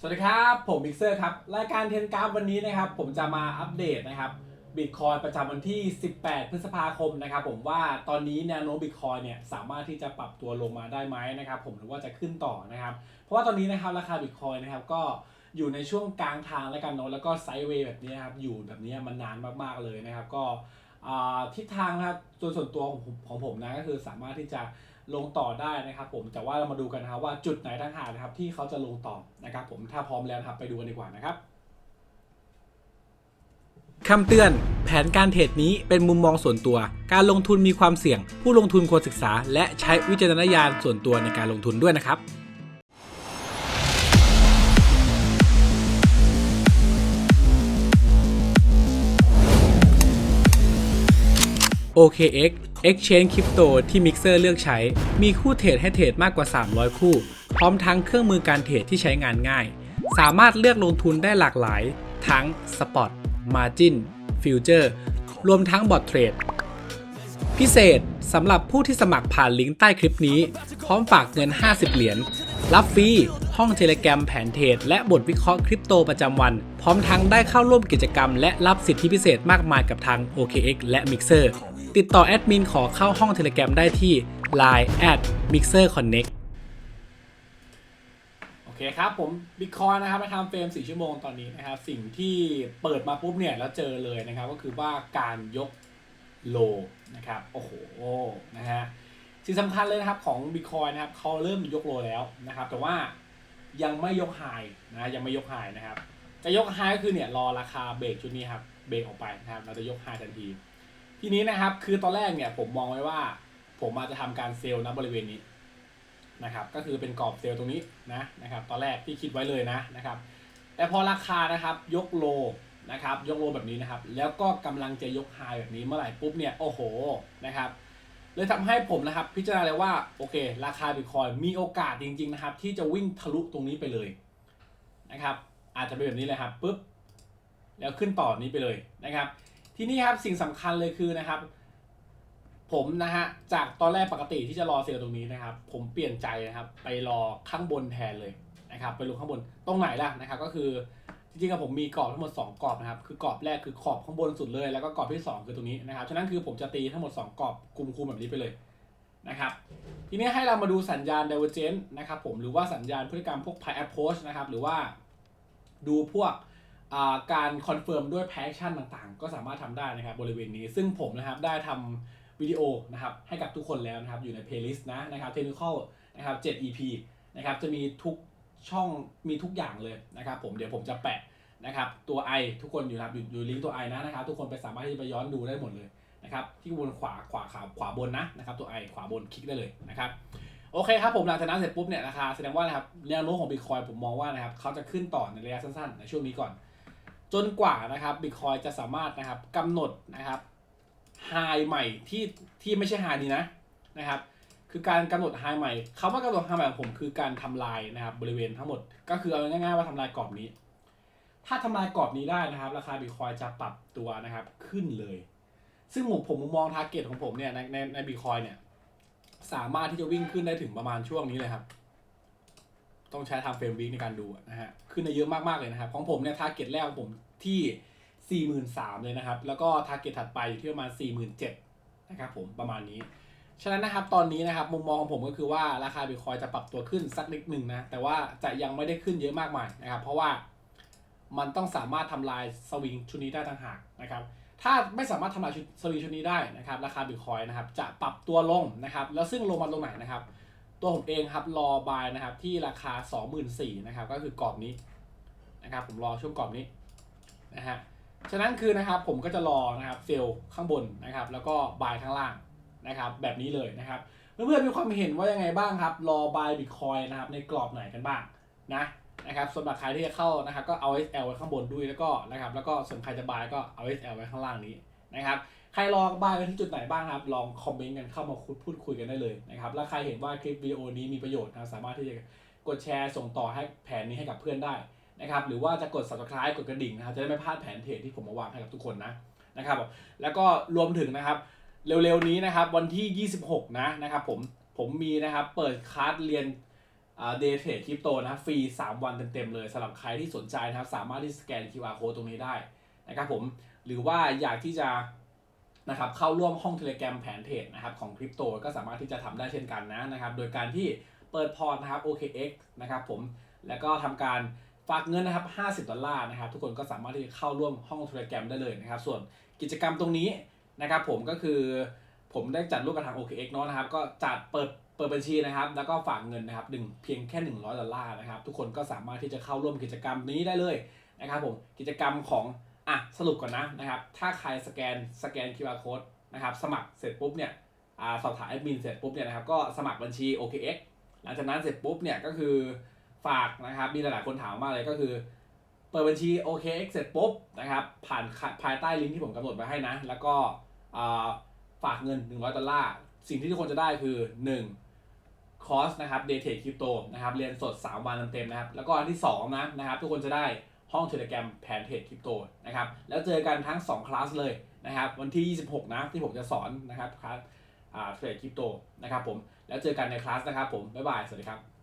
สวัสดีครับ ผมบิ๊กเซอร์ครับ รายการเทนกราฟวันนี้นะครับ ผมจะมาอัปเดตนะครับบิตคอยประจำวันที่ 18 พฤษภาคมนะครับ ผมว่าตอนนี้แนวโน้มบิตคอยเนี่ยสามารถที่จะปรับตัวลงมาได้ไหมนะครับ ผมหรือว่าจะขึ้นต่อนะครับ เพราะว่าตอนนี้นะครับราคาบิตคอยนะครับก็อยู่ในช่วงกลางทางแล้วกันเนาะแล้วก็ไซด์เวย์แบบนี้นะครับอยู่แบบนี้มันนานมากๆเลยนะครับ ก็ ทิศทางนะครับส่วนส่วนตัวของผมนะก็คือสามารถที่จะลงต่อได้นะครับผมแต่ว่าเรามาดูกันนะครับว่าจุดไหนต่างหากนะครับที่เขาจะลงต่อนะครับผมถ้าพร้อมแล้วครับไปดูกันดีกว่านะครับคำเตือน แผนการเทรดนี้เป็นมุมมองส่วนตัว การลงทุนมีความเสี่ยง ผู้ลงทุนควรศึกษา และใช้วิจารณญาณส่วนตัวในการลงทุนด้วยนะครับ OKX Exchange Crypto ที่ Mixer เลือกใช้ มีคู่เทรดให้เทรดมากกว่า 300 คู่ พร้อมทั้งเครื่องมือการเทรดที่ใช้งานง่าย สามารถเลือกลงทุนได้หลากหลาย ทั้ง Spot Margin Future รวมทั้งบอทเทรดพิเศษสำหรับผู้ที่สมัครผ่านลิงก์ใต้คลิปนี้ พร้อมฝากเงิน 50 เหรียญ รับฟรี ห้องเทเลแกรมแผนเทรดและบทวิเคราะห์คริปโตประจำวัน พร้อมทั้งได้เข้าร่วมกิจกรรม และรับสิทธิพิเศษมากมายกับทาง OKX และ Mixer ติดต่อแอดมินขอเข้าห้องเทเลแกรมได้ที่ Line at Mixer Connect โอเคครับผมบิตคอยนะครับมาทำเฟรม 4 ชั่วโมงตอนนี้นะครับ สิ่งที่เปิดมาปุ๊บเนี่ยแล้วเจอเลยนะครับ ก็คือว่าการยกโลนะครับ โอ้โหนะฮะสิ่งสำคัญเลยนะครับของบิตคอยนะครับเขาเริ่มยกโลแล้วนะครับ แต่ว่ายังไม่ยกไฮนะยังไม่ยกไฮนะครับ จะยกไฮก็คือเนี่ยรอราคาเบรกชุดนี้ครับเบรกออกไปนะครับ เราจะยกไฮทันที ทีนี้นะครับ คือตอนแรกเนี่ยผมมองไว้ว่า ผมอาจจะทำการเซลล์นะบริเวณนี้นะครับ ก็คือเป็นกรอบเซลล์ตรงนี้นะนะครับ ตอนแรกที่คิดไว้เลยนะนะครับ แต่พอราคานะครับยกโลนะครับ ยกโลแบบนี้นะครับ แล้วก็กำลังจะยกไฮแบบนี้เมื่อไหร่ปุ๊บเนี่ยโอ้โหนะครับเลยทำให้ผมนะครับพิจารณาเลยว่าโอเค ราคาบิตคอยมีโอกาสจริง ๆนะครับ ที่จะวิ่งทะลุตรงนี้ไปเลยนะครับ อาจจะเป็นแบบนี้เลยครับปุ๊บแล้วขึ้นต่อนี้ไปเลยนะครับ ทีนี้ครับสิ่งสำคัญเลยคือนะครับ ผมนะฮะจากตอนแรกปกติที่จะรอเซลล์ตรงนี้นะครับ ผมเปลี่ยนใจนะครับ ไปรอข้างบนแทนเลยนะครับ ไปลงข้างบนตรงไหนล่ะนะครับ ก็คือจริงๆกับผมมีกรอบทั้งหมด 2กรอบนะครับ คือกรอบแรกคือขอบข้างบนสุดเลย แล้วก็กรอบที่ 2 คือตรงนี้นะครับฉะนั้นคือผมจะตีทั้งหมด 2กรอบคุมคุมแบบนี้ไปเลยนะครับทีนี้ให้เรามาดูสัญญาณ divergence นะครับผมหรือว่าสัญญาณพฤติกรรมพวก p i approach นะครับหรือว่าดูพวก การคอนเฟิร์มด้วย passion ต่างๆ ก็สามารถทำได้นะครับบริเวณนี้ซึ่งผมนะครับได้ทำวิดีโอนะครับให้กับทุกคนแล้วนะครับอยู่ในเพลย์ลิสต์นะนะครับ Technical นะครับ7 EP นะครับจะมีทุกช่องมีทุกอย่างเลยนะครับผมเดี๋ยวผมจะแปะนะครับตัว i ทุกคนอยู่นะครับอยู่อยู่ลิงก์ตัว i นะนะครับทุกคนไปสามารถที่จะไปย้อนดูได้หมดเลยนะครับที่บนขวาขวาขวาขวาบนนะนะครับตัว i ขวาบนคลิกได้เลยนะครับโอเคครับผมหลังจากนั้นเสร็จปุ๊บเนี่ยราคาแสดงว่านะครับแนวโน้มของ Bitcoin ผมมองว่านะครับเขาจะขึ้นต่อในระยะสั้นๆในช่วงนี้ก่อน จนกว่านะครับ Bitcoin จะสามารถนะครับกำหนดนะครับไฮใหม่ที่ที่ไม่ใช่ไฮนี้นะนะครับ คือการกำหนดไฮใหม่คำว่ากำหนดไฮใหม่ของผมคือการทำลายนะครับบริเวณทั้งหมด ก็คือเอาง่ายๆว่าทำลายกรอบนี้ ถ้าทำลายกรอบนี้ได้นะครับ ราคาบิตคอยจะปรับตัวนะครับขึ้นเลย ซึ่งผมผมมองทาร์เก็ตของผมเนี่ยในในในบิตคอยเนี่ยสามารถที่จะวิ่งขึ้นได้ถึงประมาณช่วงนี้เลยครับ ต้องใช้ทำเฟรมวิกในการดูนะฮะขึ้นได้เยอะมากๆเลยนะครับ ของผมเนี่ยทาร์เก็ตแรกของผมที่ 43,000เลยนะครับ แล้วก็ทาร์เก็ตถัดไปอยู่ที่ประมาณ 47,000นะครับผมประมาณนี้ ฉะนั้นนะครับตอนนี้นะครับมุมมองของผมก็คือว่าราคาบิตคอยจะปรับตัวขึ้นสักนิดหนึ่งนะ แต่ว่าจะยังไม่ได้ขึ้นเยอะมากมายนะครับ เพราะว่ามันต้องสามารถทำลายสวิงชุดนี้ได้ต่างหากนะครับ ถ้าไม่สามารถทำลายสวิงชุดนี้ได้นะครับ ราคาบิตคอยนะครับจะปรับตัวลงนะครับ แล้วซึ่งลงมาตรงไหนนะครับ ตัวผมเองครับรอบายนะครับที่ราคา 24,000นะครับก็คือกรอบนี้นะครับผมรอช่วงกรอบนี้นะฮะฉะนั้นคือนะครับผมก็จะรอนะครับเซลล์ข้างบนนะครับแล้วก็บายข้างล่างนะครับแบบนี้เลยนะครับเพื่อนๆมีความเห็นว่ายังไงบ้างครับ รอบายบิตคอยนะครับในกรอบไหนกันบ้างนะนะครับสำหรับใครที่จะเข้านะครับก็เอา SL ไว้ข้างบนด้วยแล้วก็นะครับแล้วก็ส่วนใครจะบายก็เอา SL ไว้ข้างล่างนี้ นะครับใครลองบ้ายไปที่จุดไหนบ้างครับ ลองคอมเมนต์กันเข้ามาพูดคุยกันได้เลยนะครับแล้วใครเห็นว่าคลิปวิดีโอนี้มีประโยชน์นะสามารถที่จะกดแชร์ส่งต่อให้แผนนี้ให้กับเพื่อนได้นะครับหรือว่าจะกด subscribe กดกระดิ่งนะครับจะได้ไม่พลาดแผนเทรดที่ผมมาวางให้กับทุกคนนะนะครับแล้วก็รวมถึงนะครับเร็วๆนี้นะครับวันที่ 26 นะนะครับผมผมมีนะครับเปิดคลาสเรียนเดย์เทรดคริปโตนะครับฟรี 3 วันเต็มๆเลยสำหรับใครที่สนใจนะครับสามารถที่สแกน QR code ตรงนี้ได้นะครับผม หรือว่าอยากที่จะนะครับเข้าร่วมห้องเทเลแกรมแผนเทรดนะครับของคริปโตก็สามารถที่จะทำได้เช่นกันนะนะครับ โดยการที่เปิดพอร์ตนะครับ OKX นะครับผมแล้วก็ทำการฝากเงินนะครับ 50 ดอลลาร์นะครับ ทุกคนก็สามารถที่จะเข้าร่วมห้องเทเลแกรมได้เลยนะครับ ส่วนกิจกรรมตรงนี้นะครับ ผมก็คือผมได้จัดร่วมกับทาง OKX เนาะนะครับ ก็จัดเปิดเปิดบัญชีนะครับ แล้วก็ฝากเงินนะครับหนึ่งเพียงแค่ 100 ดอลลาร์นะครับ ทุกคนก็สามารถที่จะเข้าร่วมกิจกรรมนี้ได้เลยนะครับผมกิจกรรมของ อะสรุปก่อนนะนะครับ ถ้าใครสแกนสแกน QR code นะครับ สมัครเสร็จปุ๊บเนี่ยอ่าสอบถามแอดมินเสร็จปุ๊บเนี่ยนะครับก็สมัครบัญชี OKX หลังจากนั้นเสร็จปุ๊บเนี่ยก็คือฝากนะครับมีหลายๆคนถามมากเลยก็คือ เปิดบัญชี OKX เสร็จปุ๊บนะครับผ่านภายใต้ลิงก์ที่ผมกำหนดไว้ให้นะ แล้วก็ฝากเงิน 100ดอลลาร์สิ่งที่ทุกคนจะได้คือ 1คอร์สนะครับ Day Trade Crypto นะครับเรียนสด 3 วันเต็มๆนะครับแล้วก็อันที่2นะนะครับทุกคนจะได้ ห้อง Telegram แผนเทรดคริปโตนะครับแล้วเจอกันทั้ง 2 คลาสเลยนะครับวันที่ 26 นะที่ผมจะสอนนะครับคลาสอ่าเทรดคริปโตนะครับผมแล้วเจอกันในคลาสนะครับผมบ๊ายบาย สวัสดีครับ